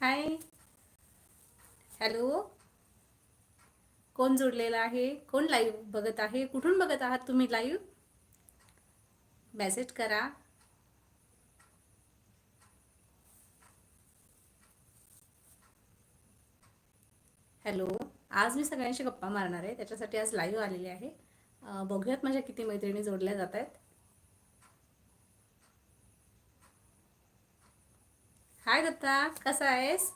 हाय. Hello. कोण जोडलेला आहे? कोण लाईव्ह बघत आहे? कुठून बघत आहात तुम्ही लाईव्ह मेसेज करा. हॅलो. आज मी सगळ्यांशी गप्पा मारणार आहे. त्याच्यासाठी आज लाईव्ह आलेली आहे. बघूयात माझ्या किती मैत्रिणी जोडल्या जात आहेत हाय दत्ता कसा आहेस?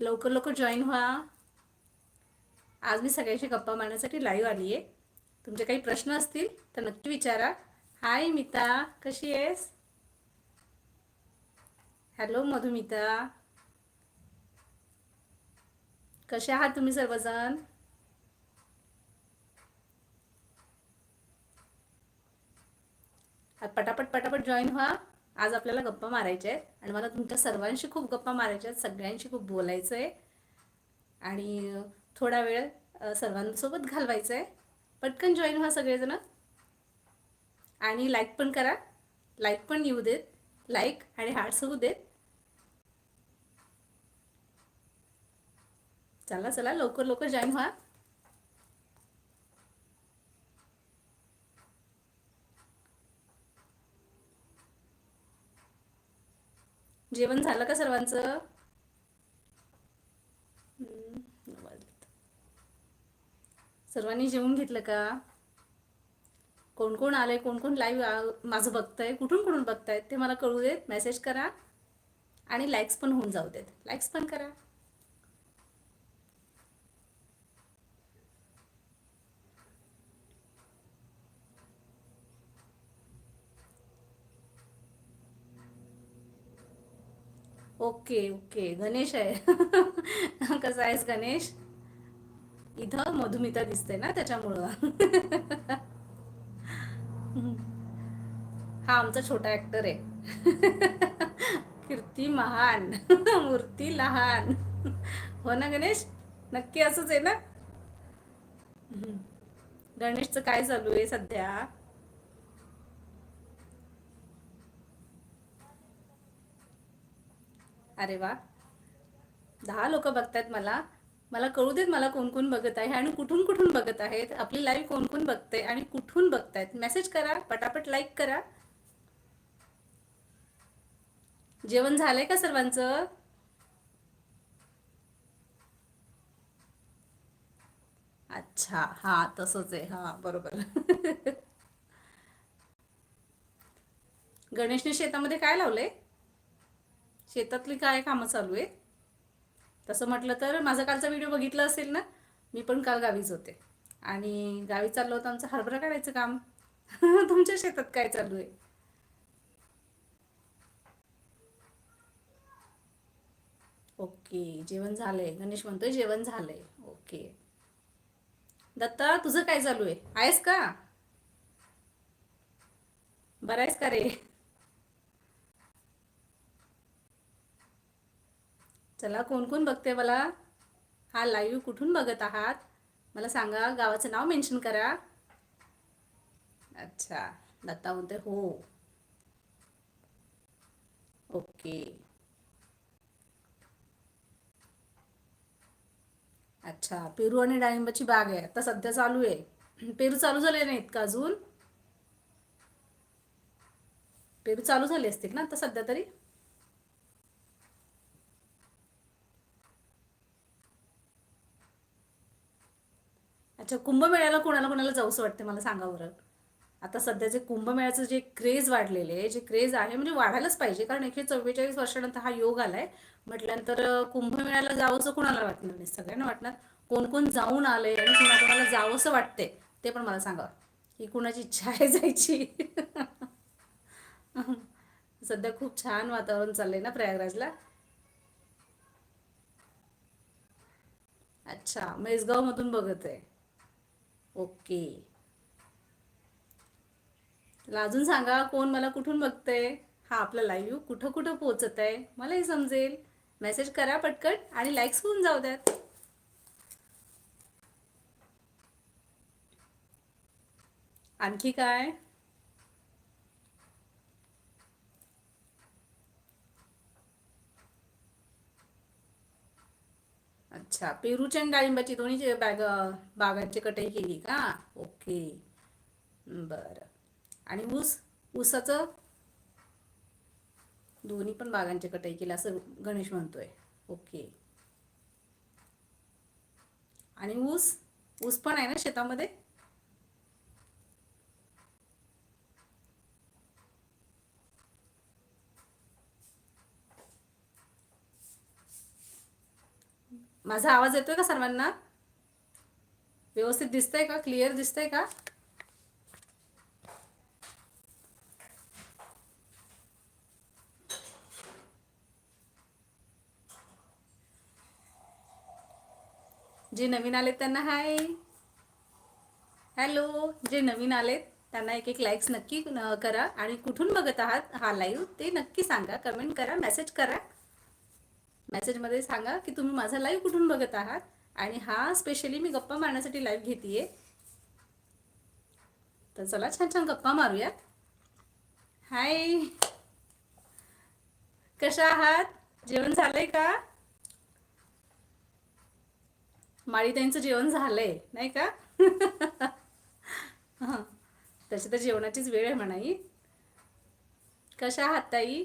लवकर लवकर जॉईन व्हा. आज मी सगळ्यांशी गप्पा मारण्यासाठी लाईव्ह आली आहे तुमचे काही प्रश्न असतील तर नक्की विचारा. हाय मिता. कशी आहेस? हॅलो मधुमिता. कसे आहात तुम्ही सर्वजण? पटापट पटापट जॉईन व्हा. आज आपल्याला गप्पा मारायच्या आहेत. आणि मला तुमच्या सर्वांशी खूप गप्पा मारायच्या आहेत. सगळ्यांशी खूप बोलायचं आहे आणि थोडा वेळ सर्वांसोबत घालवायचं आहे पटकन जॉईन व्हा सगळेजण. आणि लाईक पण करा. लाईक पण येऊ देत. लाईक आणि हार्ट्स होऊ देत. चला चला लवकर लवकर जॉईन व्हा. जेवण झालं का सर्वांचं? सर्वांनी जेवून घेतलं का? कोण कोण आलंय कोण कोण लाईव्ह माझं बघतंय कुठून कुठून बघतायत ते मला कळू देत. मेसेज करा आणि लाईक्स पण होऊन जाऊ देत. लाईक्स पण करा. Okay okay. गणेश आहे. कसा आहेस गणेश? इथं मधुमिता दिसते ना त्याच्यामुळं. हा आमचा छोटा ऍक्टर आहे. कीर्ती महान. मूर्ती लहान. हो ना गणेश? नक्की असंच आहे ना? गणेशचं काय चालू आहे सध्या? अरे वा. दहा लोक बघतायत मला. मला कळू देत मला कोण कोण बघत आहे आणि कुठून कुठून बघत आहेत. आपली लाईव्ह कोण कोण बघते आणि कुठून बघतायत. मेसेज करा पटापट लाईक करा. जेवण झालंय का सर्वांचं? अच्छा हा तसंच आहे. हा बरोबर. गणेशने शेतामध्ये काय लावलंय? शेतातली काय कामं चालू आहेत? तसं म्हटलं तर माझा कालचा व्हिडिओ बघितला असेल ना मी पण काल गावीच होते. आणि गावी चाललो होतं आमचं हरभरा काढायचं काम. तुमच्या शेतात काय चालू आहे? ओके जेवण झालंय. गणेश म्हणतोय जेवण झालंय. ओके. दत्ता तुझं काय चालू आहे? आहेस का? बरं आहेस का रे? चला कोण कोण बघते मला? हा लाईव्ह कुठून बघत आहात? मला सांगा गावाचं नाव मेन्शन करा. अच्छा दत्ता म्हणते हो. ओके. अच्छा पेरू आणि डाळिंबाची बाग आहे. आता सध्या चालू आहे. पेरू चालू झाले नाहीत का अजून? पेरू चालू झाले असतील ना आता सध्या तरी? अच्छा कुंभमेळ्याला कोणाला कोणाला जाऊसं वाटतं मला सांगा बरं. आता सध्या जे कुंभमेळ्याचं जे क्रेज वाढलेले आहे जे क्रेज आहे म्हणजे वाढायलाच पाहिजे कारण एकशे चव्वेचाळीस वर्षानंतर हा योग आलाय. म्हटल्यानंतर कुंभमेळ्याला जावंसं कोणाला वाटणार नाही? सगळ्यांना वाटणार कोण कोण जाऊन आले आणि कोणा कोणाला जावंसं वाटते ते पण मला सांगा. की कुणाची इच्छा आहे जायची? सध्या खूप छान वातावरण चाललंय ना प्रयागराजला? अच्छा मेसगाव मधून बघत आहे. ओके. अजून सांगा कोण मला कुठून बघतंय? हा आपला लाईव्ह कुठं कुठं पोहोचत आहे मलाही समजेल. मेसेज करा पटकट आणि लाईक्स होऊन जाऊ द्यात. आणखी काय? अच्छा. पेरूची आणि डाळिंबाची दोन्ही बॅग बागांची कटाई केली का? ओके. बरं. आणि ऊस? ऊसाचं? दोन्ही पण बागांची कटाई केली असं गणेश म्हणतोय. ओके. आणि ऊस? ऊस पण आहे ना शेतामध्ये? माझा आवाज येतोय का सर्वांना? व्यवस्थित दिसतंय का? क्लिअर दिसतंय का? जे नवीन आलेत त्यांना हाय हॅलो जे नवीन आलेत त्यांना एक एक लाईक्स नक्की करा. आणि कुठून बघत आहात हा लाईव्ह ते नक्की सांगा. कमेंट करा मेसेज करा. मेसेजमध्ये सांगा की तुम्ही माझा लाईव्ह कुठून बघत आहात? आणि हा स्पेशली मी गप्पा मारण्यासाठी लाईव्ह घेते तर चला छान छान गप्पा मारूयात. हाय कशा आहात? जेवण झालंय का? माळीताईंचं जेवण झालंय नाही का? हां. तशी तर जेवणाचीच वेळ आहे म्हणाई. कशा आहात ताई?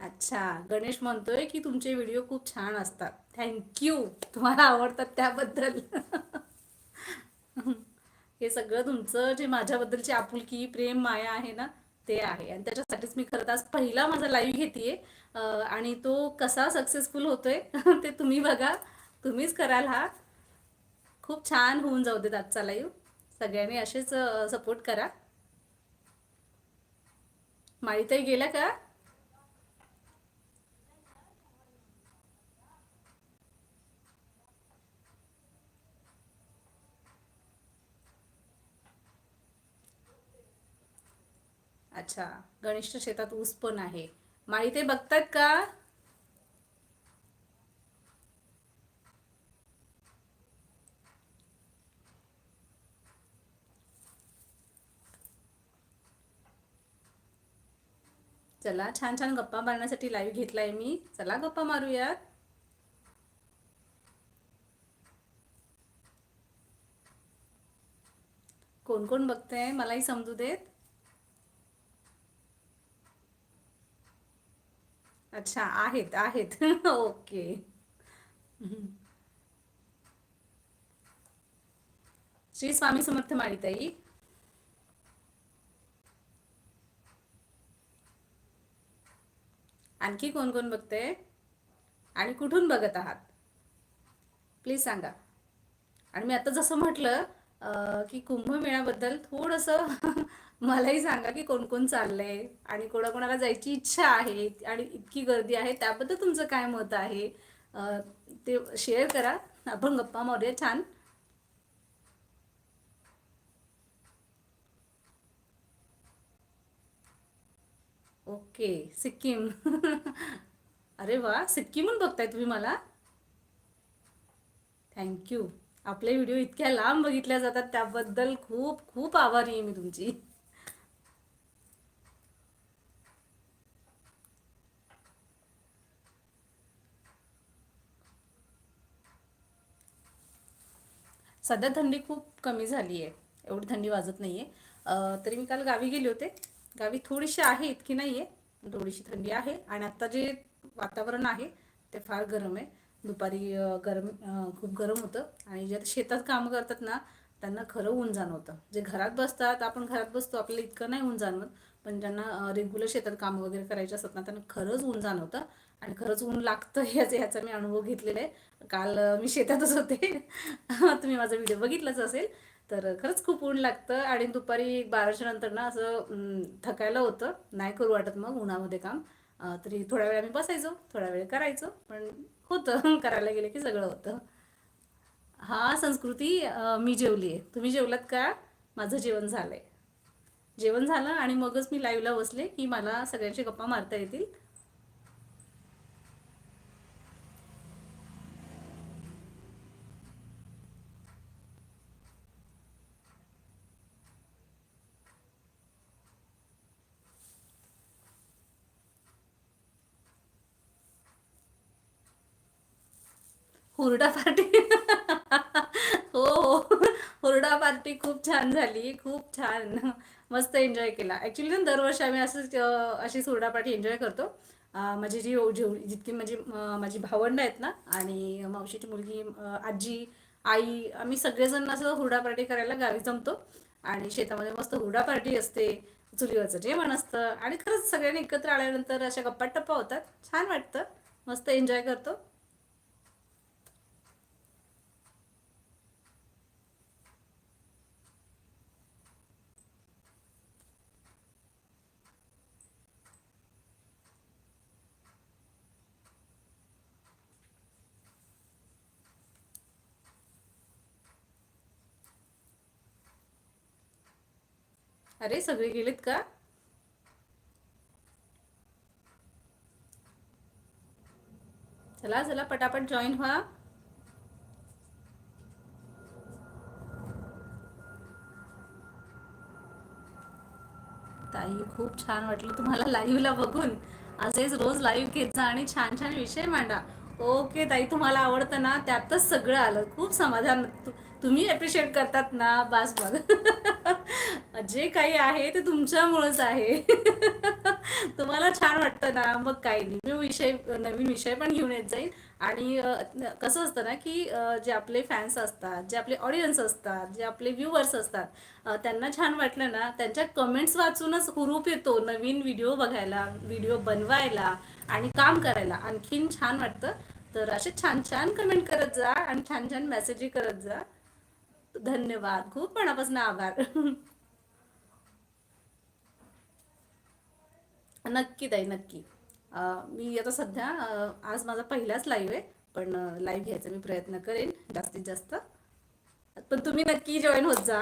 अच्छा गणेश म्हणतोय की तुमचे व्हिडिओ खूप छान असतात. थँक्यू तुम्हाला आवडतात त्याबद्दल. हे सगळं तुमचं जे माझ्याबद्दलची आपुलकी प्रेम माया आहे ना ते आहे. आणि त्याच्यासाठीच मी खरं आज पहिला माझा लाईव्ह घेते आणि तो कसा सक्सेसफुल होतोय ते तुम्ही बघा. तुम्हीच कराल हा. खूप छान होऊन जाऊ देत आजचा लाईव्ह सगळ्यांनी असेच सपोर्ट करा. माळीताई गेल्या का? अच्छा गणेशच्या शेतात ऊस पण आहे. माळी ते बघतात का? चला छान छान गप्पा मारण्यासाठी लाईव्ह घेतलाय मी. चला गप्पा मारूयात. कोण कोण बघतंय? मलाही समजू देत. अच्छा आहेत आहेत. ओके. श्री स्वामी समर्थ माळीताई. आणखी कोण कोण बघते आणि कुठून बघत आहात? प्लीज सांगा. आणि मी आता जसं म्हटलं की कुंभमेळ्याबद्दल थोडंसं मलाही सांगा की कोण कोण चाललंय आणि कोणाकोणाला जायची इच्छा आहे आणि इतकी गर्दी आहे त्याबद्दल तुमचं काय मत आहे? ते शेअर करा. आपण गप्पा मारूया. छान. ओके. सिक्कीम. अरे वा! सिक्कीमहून बघताय तुम्ही मला? थँक्यू आपले व्हिडिओ इतक्या लांब बघितल्या जातात त्याबद्दल खूप खूप आभारी आहे मी तुमची. सध्या थंडी खूप कमी झाली आहे एवढी थंडी वाजत नाही आहे तरी मी काल गावी गेले होते. गावी थोडीशी आहे इतकी नाही आहे थोडीशी थंडी आहे आणि आत्ता जे वातावरण आहे ते फार गरम आहे. दुपारी गरम खूप गरम होतं आणि जे आता शेतात काम करतात ना त्यांना खरं ऊन जाणवतं. जे घरात बसतात आपण घरात बसतो आपल्याला इतकं नाही ऊन जाणवत. पण ज्यांना रेग्युलर शेतात काम वगैरे करायचे असतात ना त्यांना खरंच ऊन जाणवतं. आणि खरंच ऊन लागतं ह्याचा ह्याचा मी अनुभव घेतलेला आहे. काल मी शेतातच होते. तुम्ही माझा व्हिडिओ बघितलाच असेल. तर खरंच खूप ऊन लागतं आणि दुपारी बाराच्या नंतर ना असं थकायला होतं. नाही करू वाटत मग उन्हामध्ये काम. तरी थोड्या वेळ आम्ही बसायचो. थोड्या वेळ करायचो. पण होतं. करायला गेलं की सगळं होतं. हा संस्कृती मी जेवली आहे तुम्ही जेवलात का? माझं जेवण झालंय. जेवण झालं आणि मगच मी लाईव्हला बसले की मला सगळ्यांची गप्पा मारता येतील. हुरडा पार्टी. हो हो. हुरडा पार्टी खूप छान झाली खूप छान. मस्त एन्जॉय केला. ॲक्च्युली ना दरवर्षी आम्ही असंच अशीच हुरडा पार्टी एन्जॉय करतो. माझी जी जेव जितकी म्हणजे माझी भावंड आहेत ना आणि मावशीची मुलगी आजी आई आम्ही सगळेजण असं हुरडा पार्टी करायला गावी जमतो. आणि शेतामध्ये मस्त हुरडा पार्टी असते चुलीवरचं जेवण असतं आणि खरंच सगळ्यांनी एकत्र आल्यानंतर अशा गप्पा टप्पा होतात. छान वाटतं. मस्त एन्जॉय करतो. अरे सगळे गेलेत का? चला चला पटापट जॉईन व्हा. ताई खूप छान वाटलं तुम्हाला लाईव्हला बघून. असेच रोज लाईव्ह घेत जा आणि छान छान विषय मांडा. ओके ताई तुम्हाला आवडतं ना त्यातच सगळं आलं. खूप समाधान. तुम्ही अप्रिशिएट करतात ना? बास बघ जे काही आहे ते तुमच्यामुळेच आहे. तुम्हाला छान वाटतं ना? मग काही नाही. मी विषय नवीन विषय पण घेऊन येत जाईल आणि कसं असतं ना की जे आपले फॅन्स असतात जे आपले ऑडियन्स असतात जे आपले व्ह्युअर्स असतात त्यांना छान वाटलं ना त्यांच्या कमेंट्स वाचूनच हुरूप येतो नवीन व्हिडिओ बघायला व्हिडिओ बनवायला आणि काम करायला. आणखीन छान वाटतं. तर असे छान छान कमेंट करत जा आणि छान छान मेसेजही करत जा. धन्यवाद खूप मनापासून आभार. नक्की ताई नक्की. मी आता सध्या आज माझा पहिलाच लाईव्ह आहे पण लाईव्ह घ्यायचा मी प्रयत्न करेन जास्तीत जास्त. पण तुम्ही नक्की जॉईन होत जा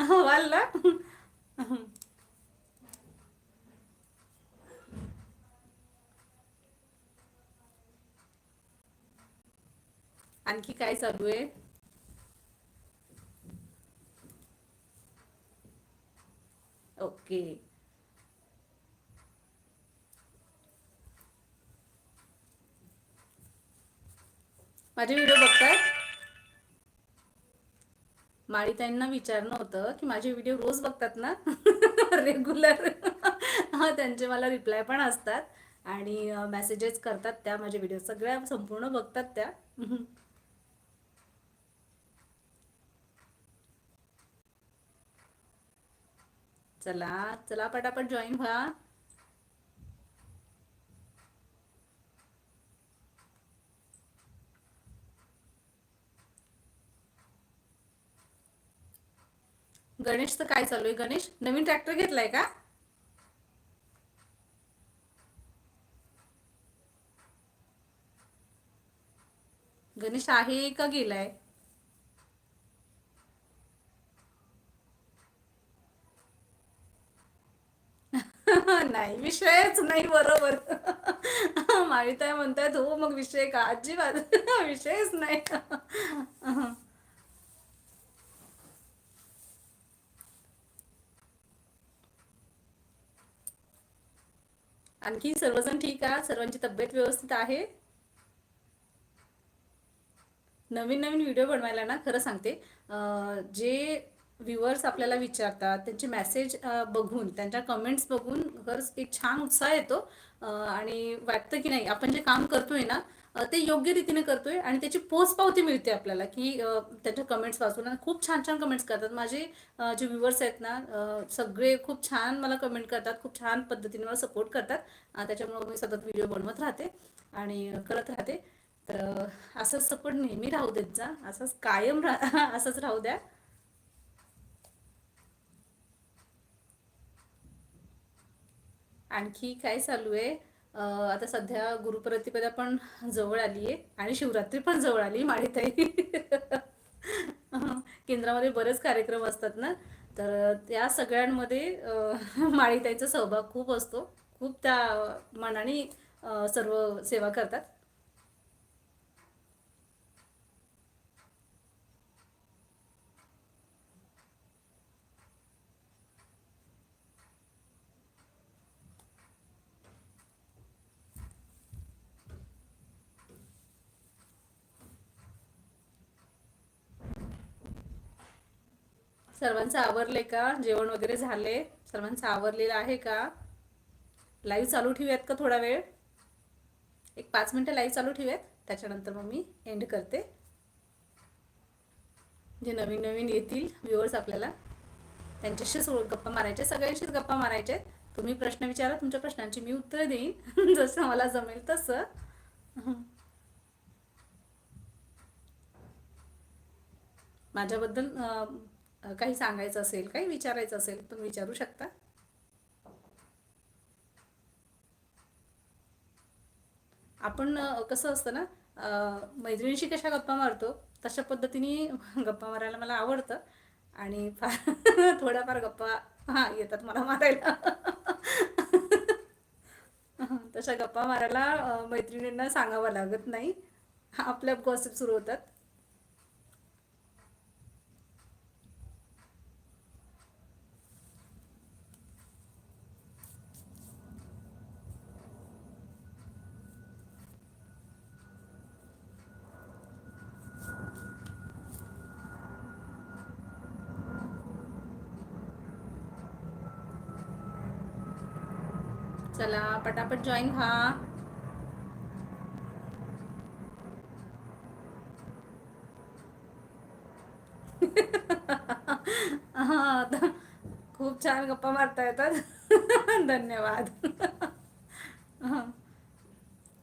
व्हाल ना. आणखी काय चालू आहे? ओके. माझे व्हिडिओ बघताय? माळीताईंना विचारणं होतं की माझे व्हिडिओ रोज बघतात ना? रेग्युलर त्यांचे मला रिप्लाय पण असतात आणि मेसेजेस करतात त्या माझे व्हिडिओ सगळ्या संपूर्ण बघतात त्या. चला चला पटापट जॉईन व्हा. गणेशचं काय चालू आहे? गणेश नवीन ट्रॅक्टर घेतलाय का? गणेश आहे का गेलाय? नाही विषयच नाही बरोबर. माळीताई म्हणतायत हो मग विषय का? अजिबात. विषयच नाही. आणखी सर्वजण ठीक आहे सर्वांची तब्येत व्यवस्थित आहे? नवीन नवीन व्हिडिओ बनवायला ना खरं सांगते. जे व्ह्युअर्स आपल्याला विचारतात त्यांचे मेसेज बघून त्यांच्या कमेंट्स बघून खरंच एक छान उत्साह येतो. आणि वाटतं की नाही आपण जे काम करतोय ना ते योग्य रीतीने करतोय आणि त्याची पोचपावती मिळते आपल्याला की त्याच्या कमेंट्स वाचून. आणि खूप छान छान कमेंट्स करतात. माझे जे व्ह्युअर्स आहेत ना सगळे खूप छान मला कमेंट करतात खूप छान पद्धतीने मला सपोर्ट करतात. त्याच्यामुळे मी सतत व्हिडिओ बनवत राहते आणि करत राहते. तर असाच असंच सपोर्ट नेहमी राहू देत जा. असंच कायम राहा असंच राहू द्या. आणखी काय चालू आहे? आता सध्या गुरुप्रतिपदा पण जवळ आली आहे आणि शिवरात्री पण जवळ आली माळीताई केंद्रामध्ये बरेच कार्यक्रम असतात ना? तर त्या सगळ्यांमध्ये माळीताईचा सहभाग खूप असतो. खूप त्या मनाने सर्व सेवा करतात. सर्वांचं आवरले का? जेवण वगैरे झाले? सर्वांचं आवरलेलं आहे का? लाईव्ह चालू ठेवूयात का थोडा वेळ? एक पाच मिनटं लाईव्ह चालू ठेवूयात. त्याच्यानंतर मग मी एंड करते. जे नवीन नवीन येतील व्ह्युअर्स आपल्याला त्यांच्याशीच गप्पा मारायच्या सगळ्यांशीच गप्पा मारायचे तुम्ही प्रश्न विचारा तुमच्या प्रश्नांची मी उत्तर देईन. जसं मला जमेल तसं. माझ्याबद्दल काही सांगायचं असेल काही विचारायचं असेल तुम्ही विचारू शकता. आपण कसं असतं ना मैत्रिणीशी कशा गप्पा मारतो तशा पद्धतीने गप्पा मारायला मला आवडतं. आणि फार थोड्याफार गप्पा हां येतात मला मारायला. तशा गप्पा मारायला मैत्रिणींना सांगावं लागत नाही. आपल्या गॉसिप सुरू होतात. चला पटापट जॉईन व्हा. हा खूप छान गप्पा मारता येतात. धन्यवाद.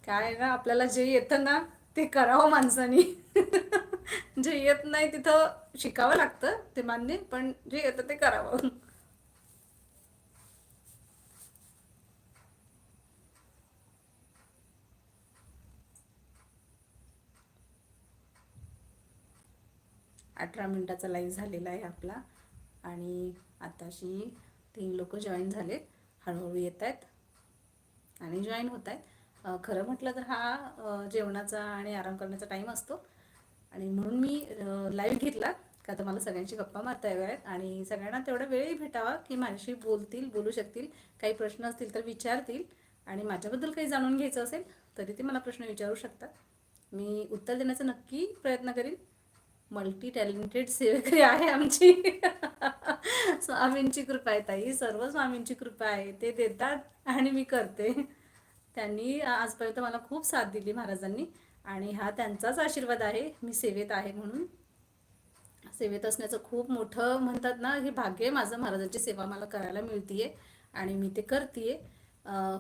काय ना आपल्याला जे येतं ना ते करावं माणसानी. जे येत नाही तिथं शिकावं लागतं ते मान्य पण जे येतं ते करावं. अठरा मिनिटाचा लाईव्ह झालेला आहे आपला. आणि आताशी तीन लोक जॉईन झालेत. हळूहळू येत आहेत. आणि जॉईन होत आहेत. खरं म्हटलं तर हा जेवणाचा आणि आराम करण्याचा टाईम असतो. आणि म्हणून मी लाईव्ह घेतला. का तर मला सगळ्यांशी गप्पा मारता याव्यात आणि सगळ्यांना तेवढा वेळही भेटावा की माझ्याशी बोलतील बोलू शकतील. काही प्रश्न असतील तर विचारतील. आणि माझ्याबद्दल काही जाणून घ्यायचं असेल तरी ते मला प्रश्न विचारू शकतात. मी उत्तर देण्याचा नक्की प्रयत्न करीन. मल्टी टॅलेंटेड सेवेकरी आहे आमची. स्वामींची कृपा आहे ताई. सर्व स्वामींची कृपा आहे. ते देतात आणि मी करते. त्यांनी आजपर्यंत मला खूप साथ दिली महाराजांनी. आणि हा त्यांचाच आशीर्वाद आहे. मी सेवेत आहे म्हणून. सेवेत असण्याचं खूप मोठं म्हणतात ना हे भाग्य आहे माझं. महाराजांची सेवा मला करायला मिळतीये. आणि मी ते करते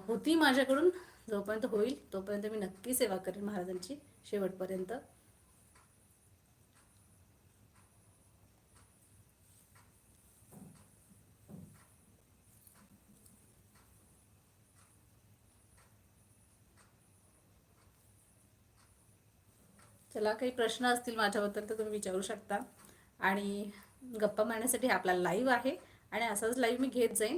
होती माझ्याकडून. जोपर्यंत होईल तोपर्यंत मी नक्की सेवा करेन महाराजांची. शेवटपर्यंत. चला काही प्रश्न असतील माझ्याबद्दल तर तुम्ही विचारू शकता. आणि गप्पा मारण्यासाठी आपला लाईव्ह आहे आणि असाच लाईव्ह मी घेत जाईन.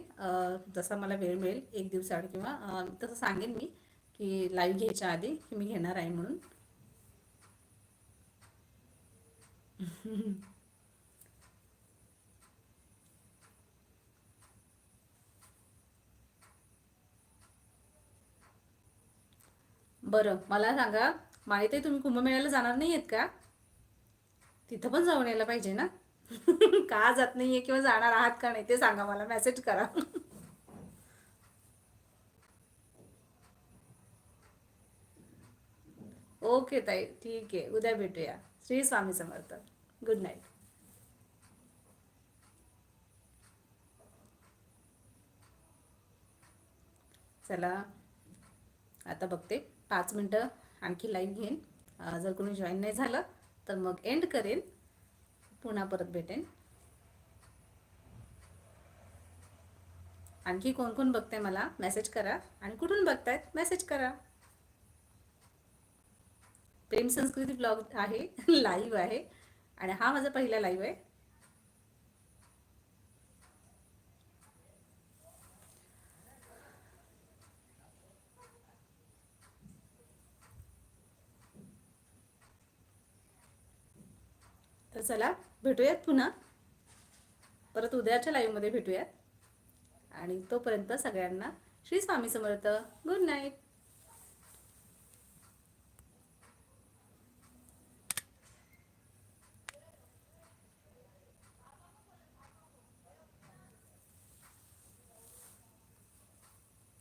जसा मला वेळ मिळेल एक दिवसाआड किंवा तसं सांगेन मी की लाईव्ह घ्यायच्या आधी की मी घेणार आहे म्हणून. बरं मला सांगा माहिती आहे तुम्ही कुंभमेळ्याला जाणार नाही आहेत का? तिथं पण जाऊन यायला पाहिजे ना? का जात नाहीये किंवा जाणार आहात का नाही ते सांगा मला मेसेज करा. ओके ताई ठीक आहे. उद्या भेटूया. श्री स्वामी समर्थ. गुड नाईट चला. आता बघते. पाच मिनटं. आणखी लाईन घेईन. जर कोणी जॉईन नाही झालं तर मग एंड करेन. पुन्हा परत भेटेन. आणखी कोण कोण बघते मला मेसेज करा. आणि कुठून बघतायत मेसेज करा. प्रेम संस्कृती ब्लॉग आहे लाईव्ह आहे. आणि हा माझा पहिला लाईव्ह आहे. तर चला भेटूयात पुन्हा. परत उद्याच्या लाईव्हमध्ये भेटूयात. आणि तोपर्यंत सगळ्यांना श्री स्वामी समर्थ. Good night